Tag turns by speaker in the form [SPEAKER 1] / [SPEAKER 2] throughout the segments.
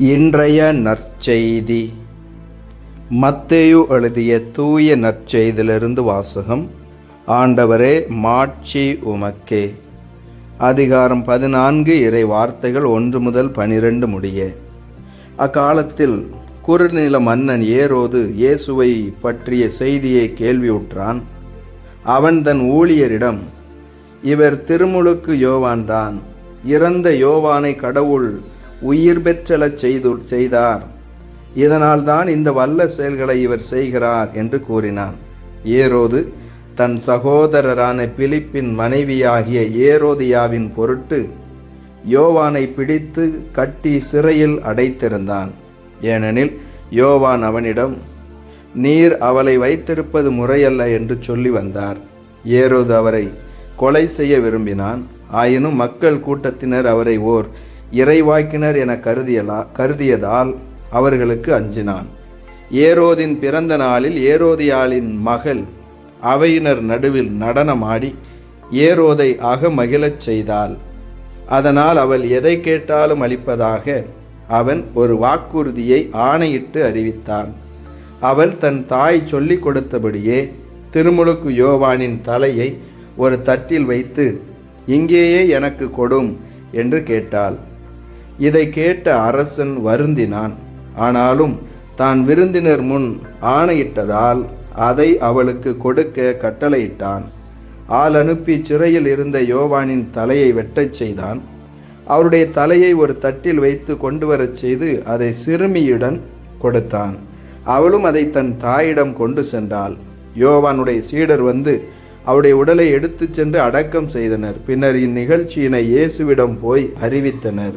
[SPEAKER 1] இன்றைய நற்செய்தி. மத்தேயு எழுதிய தூய நற்செய்தியிலிருந்து வாசகம். ஆண்டவரே மாட்சி உமக்கே. அதிகாரம் பதினான்கு இறை வார்த்தைகள் ஒன்று முதல் பனிரெண்டு முடிய. அக்காலத்தில் குறுநில மன்னன் ஏரோது இயேசுவை பற்றிய செய்தியை கேள்வியுற்றான். அவன் தன் ஊழியரிடம் இவர் திருமுழுக்கு யோவான்தான் இறந்த யோவானை கடவுள் உயிர் பெற்றலச் செய்து செய்தார். இதனால்தான் இந்த வல்ல செயல்களை இவர் செய்கிறார் என்று கூறினான். ஏரோது தன் சகோதரரான பிலிப்பின் மனைவியாகிய ஏரோதியாவின் பொருட்டு யோவானை பிடித்து கட்டி சிறையில் அடைத்திருந்தான். ஏனெனில் யோவான் அவனிடம் நீர் அவளை வைத்திருப்பது முறையல்ல என்று சொல்லி வந்தார். ஏரோது அவரை கொலை செய்ய விரும்பினான். ஆயினும் மக்கள் கூட்டத்தினர் அவரை ஓர் இறைவாக்கினர் என கருதியலா கருதியதால் அவர்களுக்கு அஞ்சினான். ஏரோதின் பிறந்த நாளில் ஏரோதியாளின் மகள் அவையினர் நடுவில் நடனமாடி ஏரோதை அகமகிழச் செய்தாள். அதனால் அவள் எதை கேட்டாலும் அளிப்பதாக அவன் ஒரு வாக்குறுதியை ஆணையிட்டு அறிவித்தான். அவள் தன் தாய் சொல்லிக் கொடுத்தபடியே திருமுழுக்கு யோவானின் தலையை ஒரு தட்டில் வைத்து இங்கேயே எனக்கு கொடும் என்று கேட்டாள். இதை கேட்ட அரசன் வருந்தினான். ஆனாலும் தான் விருந்தினர் முன் ஆணையிட்டதால் அதை அவளுக்கு கொடுக்க கட்டளையிட்டான். ஆள் அனுப்பி சிறையில் இருந்த யோவானின் தலையை வெட்டச் செய்தான். அவருடைய தலையை ஒரு தட்டில் வைத்து கொண்டு வரச் செய்து அதை சிறுமியுடன் கொடுத்தான். அவளும் அதை தன் தாயிடம் கொண்டு சென்றாள். யோவானுடைய சீடர் வந்து அவருடைய உடலை எடுத்துச் சென்று அடக்கம் செய்தனர். பின்னர் இந்நிகழ்ச்சியினை இயேசுவிடம் போய் அறிவித்தனர்.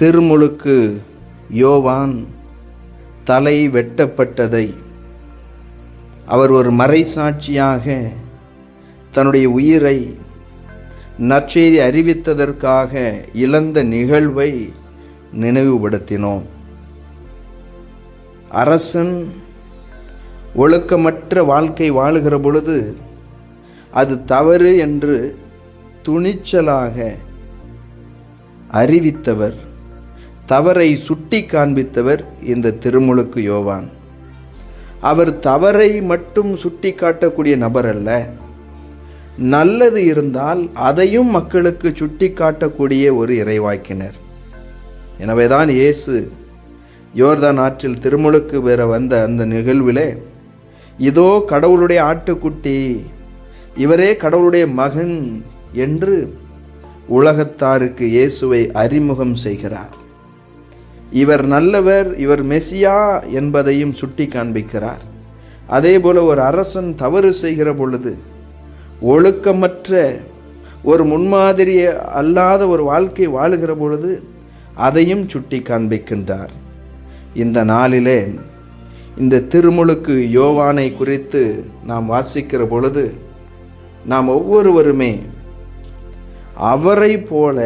[SPEAKER 1] திருமுழுக்கு யோவான் தலை வெட்டப்பட்டதை அவர் ஒரு மறைசாட்சியாக தன்னுடைய உயிரை நற்செய்தி அறிவித்ததற்காக இழந்த நிகழ்வை நினைவுபடுத்தினோம். அரசன் ஒழுக்கமற்ற வாழ்க்கை வாழுகிற பொழுது அது தவறு என்று துணிச்சலாக அறிவித்தவர். தவறை சுட்டி காண்பித்தவர் இந்த திருமுழுக்கு யோவான். அவர் தவறை மட்டும் சுட்டி காட்டக்கூடிய நபர் அல்ல. நல்லது இருந்தால் அதையும் மக்களுக்கு சுட்டி காட்டக்கூடிய ஒரு இறைவாக்கினர். எனவேதான் இயேசு யோர்தான் ஆற்றில் திருமுழுக்கு பெற வந்த அந்த நிகழ்விலே இதோ கடவுளுடைய ஆட்டுக்குட்டி இவரே கடவுளுடைய மகன் என்று உலகத்தாருக்கு இயேசுவை அறிமுகம் செய்கிறார். இவர் நல்லவர் இவர் மெசியா என்பதையும் சுட்டி காண்பிக்கிறார் அதே போல ஒரு அரசன் தவறு செய்கிற பொழுது ஒழுக்கமற்ற ஒரு முன்மாதிரி அல்லாத ஒரு வாழ்க்கை வாழுகிற பொழுது அதையும் சுட்டி காண்பிக்கின்றார் இந்த நாளிலே இந்த திருமுழுக்கு யோவானை குறித்து நாம் வாசிக்கிற பொழுது நாம் ஒவ்வொருவருமே அவரை போல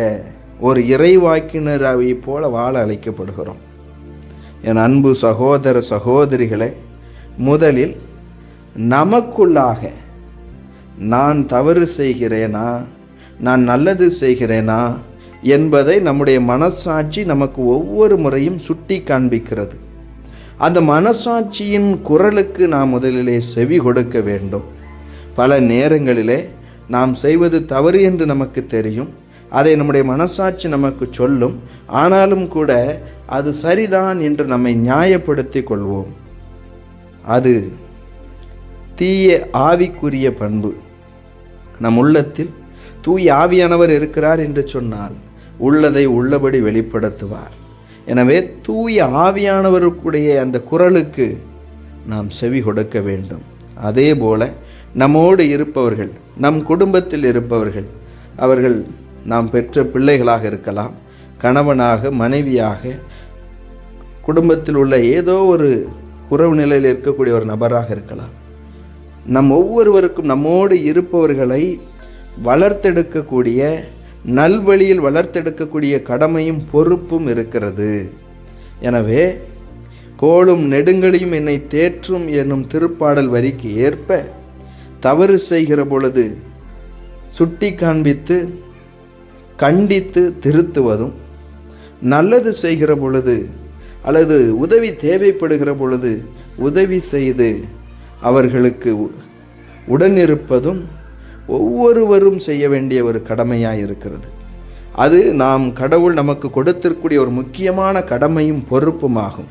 [SPEAKER 1] ஒரு இறைவாக்கினரை போல வாழ அழைக்கப்படுகிறோம். என் அன்பு சகோதர சகோதரிகளை முதலில் நமக்குள்ளாக நான் தவறு செய்கிறேனா நான் நல்லது செய்கிறேனா என்பதை நம்முடைய மனசாட்சி நமக்கு ஒவ்வொரு முறையும் சுட்டி காண்பிக்கிறது. அந்த மனசாட்சியின் குரலுக்கு நாம் முதலிலே செவி கொடுக்க வேண்டும். பல நேரங்களிலே நாம் செய்வது தவறு என்று நமக்கு தெரியும். அதை நம்முடைய மனசாட்சி நமக்கு சொல்லும். ஆனாலும் கூட அது சரிதான் என்று நம்மை நியாயப்படுத்தி கொள்வோம். அது தீய ஆவிக்குரிய பண்பு. நம் உள்ளத்தில் தூய ஆவியானவர் இருக்கிறார் என்று சொன்னால் உள்ளதை உள்ளபடி வெளிப்படுத்துவார். எனவே தூய ஆவியானவருக்குடைய அந்த குரலுக்கு நாம் செவி கொடுக்க வேண்டும். அதே போல நம்மோடு இருப்பவர்கள் நம் குடும்பத்தில் இருப்பவர்கள் அவர்கள் நாம் பெற்ற பிள்ளைகளாக இருக்கலாம் கணவனாக மனைவியாக குடும்பத்தில் உள்ள ஏதோ ஒரு உறவு நிலையில் இருக்கக்கூடிய ஒரு நபராக இருக்கலாம். நம் ஒவ்வொருவருக்கும் நம்மோடு இருப்பவர்களை வளர்த்தெடுக்கக்கூடிய நல்வழியில் வளர்த்தெடுக்கக்கூடிய கடமையும் பொறுப்பும் இருக்கிறது. எனவே கோளும் நெடுங்களையும் என்னை தேற்றும் என்னும் திருப்பாடல் வரிக்கு ஏற்ப தவறு செய்கிற பொழுது சுட்டி காண்பித்து கண்டித்து திருத்துவதும் நல்லது செய்கிற பொழுது அல்லது உதவி தேவைப்படுகிற பொழுது உதவி செய்து அவர்களுக்கு உ- உடனிருப்பதும் ஒவ்வொருவரும் செய்ய வேண்டிய ஒரு கடமையாக இருக்கிறது அது நாம் கடவுள் நமக்கு கொடுத்திருக்கூடிய ஒரு முக்கியமான கடமையும் பொறுப்புமாகும்.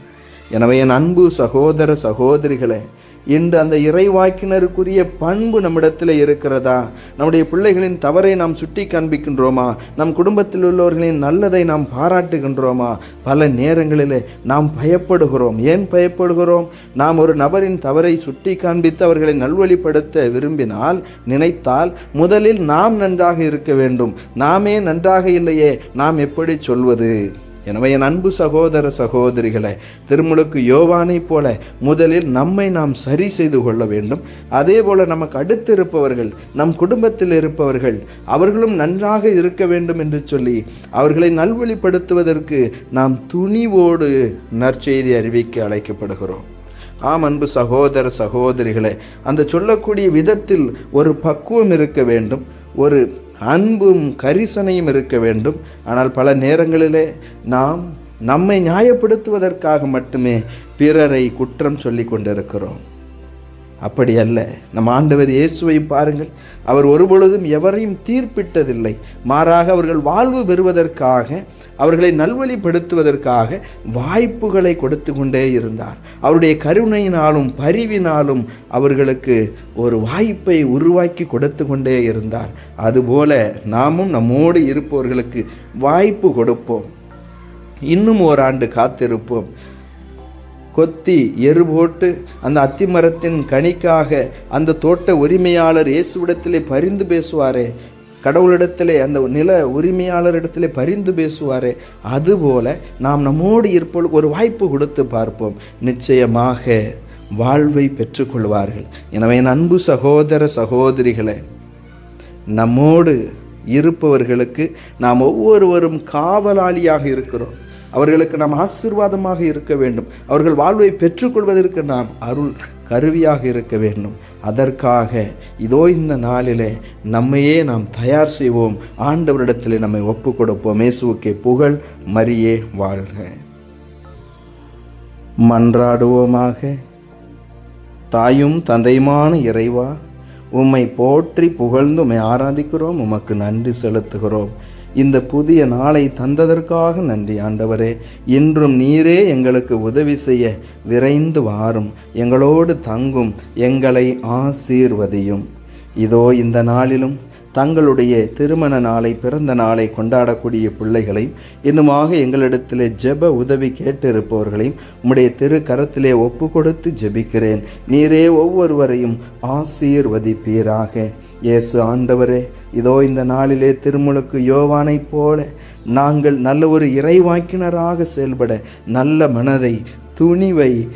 [SPEAKER 1] எனவே என் அன்பு சகோதர சகோதரிகளை இன்று அந்த இறைவாக்கினருக்குரிய பண்பு நம்மிடத்தில் இருக்கிறதா? நம்முடைய பிள்ளைகளின் தவறை நாம் சுட்டி காண்பிக்கின்றோமா? நம் குடும்பத்தில் உள்ளவர்களின் நல்லதை நாம் பாராட்டுகின்றோமா? பல நேரங்களிலே நாம் பயப்படுகிறோம். ஏன் பயப்படுகிறோம்? நாம் ஒரு நபரின் தவறை சுட்டி காண்பித்து அவர்களை நல்வழிப்படுத்த விரும்பினால் நினைத்தால் முதலில் நாம் நன்றாக இருக்க வேண்டும். நாமே நன்றாக இல்லையே நாம் எப்படி சொல்வது? எனவே என் அன்பு சகோதர சகோதரிகளை திருமுழுக்கு யோவானைப் போல முதலில் நம்மை நாம் சரி செய்து கொள்ள வேண்டும். அதே போல நமக்கு அடுத்து இருப்பவர்கள் நம் குடும்பத்தில் இருப்பவர்கள் அவர்களும் நன்றாக இருக்க வேண்டும் என்று சொல்லி அவர்களை நல்வழிப்படுத்துவதற்கு நாம் துணிவோடு நற்செய்தி அறிவிக்க அழைக்கப்படுகிறோம். ஆம் அன்பு சகோதர சகோதரிகளே அந்த சொல்லக்கூடிய விதத்தில் ஒரு பக்குவம் இருக்க வேண்டும். ஒரு அன்பும் கரிசனையும் இருக்க வேண்டும். ஆனால் பல நேரங்களிலே நாம் நம்மை நியாயப்படுத்துவதற்காக மட்டுமே பிறரை குற்றம் சொல்லி கொண்டிருக்கிறோம். அப்படி அல்ல. நம் ஆண்டவர் இயேசுவை பாருங்கள். அவர் ஒருபொழுதும் எவரையும் தீர்ப்பிட்டதில்லை. மாறாக அவர்கள் வாழ்வு பெறுவதற்காக அவர்களை நல்வழிப்படுத்துவதற்காக வாய்ப்புகளை கொடுத்து கொண்டே இருந்தார். அவருடைய கருணையினாலும் பரிவினாலும் அவர்களுக்கு ஒரு வாய்ப்பை உருவாக்கி கொடுத்து கொண்டே இருந்தார். அதுபோல நாமும் நம்மோடு இருப்பவர்களுக்கு வாய்ப்பு கொடுப்போம். இன்னும் ஓராண்டு காத்திருப்போம். கொத்தி எரு போட்டு அந்த அத்திமரத்தின் கனிக்காக அந்த தோட்ட உரிமையாளர் இயேசுவிடத்திலே பரிந்து பேசுவாரே. கடவுளிடத்திலே அந்த நில உரிமையாளரிடத்திலே பரிந்து பேசுவாரே. அதுபோல நாம் நம்மோடு இருப்பவர்களுக்கு ஒரு வாய்ப்பு கொடுத்து பார்ப்போம். நிச்சயமாக வாழ்வை பெற்றுக்கொள்வார்கள். எனவே அன்பு சகோதர சகோதரிகளை நம்மோடு இருப்பவர்களுக்கு நாம் ஒவ்வொருவரும் காவலாளியாக இருக்கிறோம். அவர்களுக்கு நாம் ஆசீர்வாதமாக இருக்க வேண்டும். அவர்கள் வாழ்வை பெற்றுக்கொள்வதற்கு நாம் அருள் கருவியாக இருக்க வேண்டும். அதற்காக இதோ இந்த நாளிலே நம்மையே நாம் தயார் செய்வோம். ஆண்டவரிடத்தில் நம்மை ஒப்பு கொடுப்போம் இயேசுவுக்கே புகழ் மரியே வாழ்க. மன்றாடுவோமாக. தாயும் தந்தையுமான இறைவா உம்மை போற்றி புகழ்ந்து உம்மை ஆராதிக்கிறோம். உமக்கு நன்றி செலுத்துகிறோம். இந்த புதிய நாளை தந்ததற்காக நன்றி ஆண்டவரே. இன்றும் நீரே எங்களுக்கு உதவி செய்ய விரைந்து வாரும். எங்களோடு தங்கும் எங்களை ஆசீர்வதியும். இதோ இந்த நாளிலும் தங்களுடைய திருமண நாளை பிறந்த நாளை கொண்டாடக்கூடிய பிள்ளைகளையும் இன்னுமாக எங்களிடத்திலே ஜெப உதவி கேட்டிருப்பவர்களையும் உம்முடைய திரு கரத்திலே ஒப்பு கொடுத்து ஜெபிக்கிறேன். நீரே ஒவ்வொருவரையும் ஆசீர்வதிப்பீராக. இயேசு ஆண்டவரே இதோ இந்த நாளிலே திருமுழுக்கு யோவானைப் போல நாங்கள் நல்ல ஒரு இறைவாக்கினராக செயல்பட நல்ல மனதை துணிவை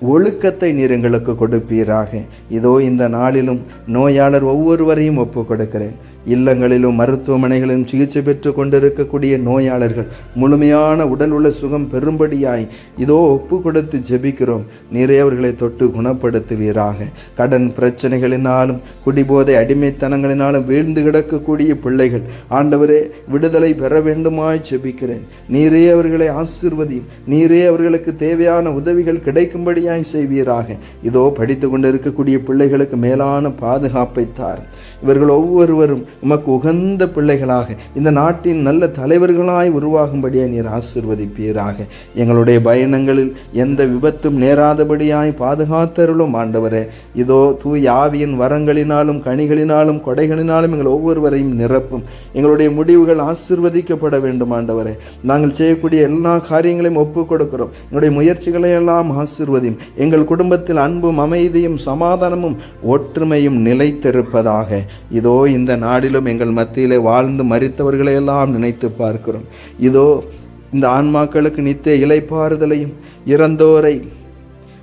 [SPEAKER 1] ஒழுக்கத்தை நீர் எங்களுக்கு கொடுப்பீராக. இதோ இந்த நாளிலும் நோயாளர் ஒவ்வொருவரையும் ஒப்பு கொடுக்கிறேன் இல்லங்களிலும் மருத்துவமனைகளிலும் சிகிச்சை பெற்று கொண்டிருக்கக்கூடிய நோயாளர்கள் முழுமையான உடல் உள்ள சுகம் பெரும்படியாய் இதோ ஒப்பு கொடுத்து ஜெபிக்கிறோம். நீரே அவர்களை தொட்டு குணப்படுத்துவீராக. கடன் பிரச்சனைகளினாலும் குடிபோதை அடிமைத்தனங்களினாலும் வீழ்ந்து கிடக்கக்கூடிய பிள்ளைகள் ஆண்டவரே விடுதலை பெற வேண்டுமாய் ஜெபிக்கிறேன். நீரே அவர்களை ஆசிர்வதியும். நீரே அவர்களுக்கு தேவையான உதவிகள் கிடைக்கும்படியாய் செய்வீராக. இதோ படித்து கொண்டிருக்கக்கூடிய பிள்ளைகளுக்கு மேலான பாதுகாப்பை தார். இவர்கள் ஒவ்வொருவரும் உமக்கு உகந்த பிள்ளைகளாக. இந்த நாட்டின் நல்ல தலைவர்களாய் உருவாகும்படியாய் நீர் ஆசிர்வதிப்பீராக. எங்களுடைய பயணங்களில் எந்த விபத்தும் நேராதபடியாய் பாதுகாத்தருளும் ஆண்டவரே. இதோ தூய் ஆவியின் வரங்களினாலும் கனிகளினாலும் கொடைகளினாலும் எங்கள் ஒவ்வொருவரையும் நிரப்பும். எங்களுடைய முடிவுகள் ஆசிர்வதிக்கப்பட வேண்டும் ஆண்டவரே. நாங்கள் செய்யக்கூடிய எல்லா காரியங்களையும் ஒப்புக் கொடுக்கிறோம். எங்களுடைய முயற்சிகளை எல்லாம் ஆசிர்வதியும். எங்கள் குடும்பத்தில் அன்பும் அமைதியும் சமாதானமும் ஒற்றுமையும் நிலைத்திருப்பதாக. இதோ இந்த நாடிலும் எங்கள் மத்தியிலே வாழ்ந்து மறித்தவர்களையெல்லாம் நினைத்து பார்க்கிறோம். இதோ இந்த ஆன்மாக்களுக்கு நித்திய இலைப்பாறுதலையும் இறந்தோரை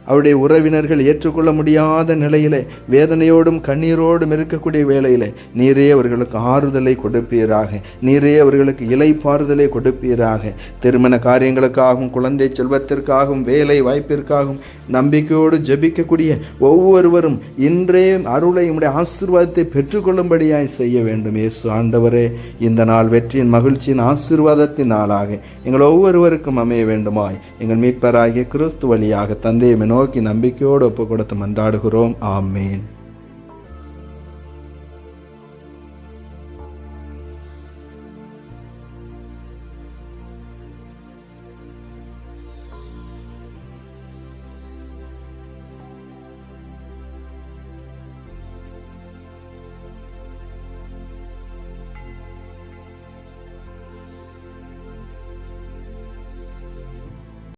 [SPEAKER 1] அவருடைய உறவினர்கள் ஏற்றுக்கொள்ள முடியாத நிலையிலே வேதனையோடும் கண்ணீரோடும் இருக்கக்கூடிய வேலையில் நீரே அவர்களுக்கு ஆறுதலை கொடுப்பீராக. நீரே அவர்களுக்கு இலைப்பாறுதலை கொடுப்பீராக. திருமண காரியங்களுக்காகவும் குழந்தை செல்வத்திற்காகவும் வேலை வாய்ப்பிற்காகவும் நம்பிக்கையோடு ஜெபிக்கக்கூடிய ஒவ்வொருவரும் இன்றே அருளை உடைய ஆசீர்வாதத்தை பெற்றுக்கொள்ளும்படியாய் செய்ய வேண்டும். இயேசு ஆண்டவரே இந்த நாள் வெற்றியின் மகிழ்ச்சியின் ஆசீர்வாதத்தின் நாளாக எங்கள் ஒவ்வொருவருக்கும் அமைய வேண்டுமாய். எங்கள் மீட்பராகிய கிறிஸ்து வழியாக தந்தையை நோக்கி நம்பிக்கையோடு ஒப்பு கொடுத்து மன்றாடுகிறோம். ஆமேன்.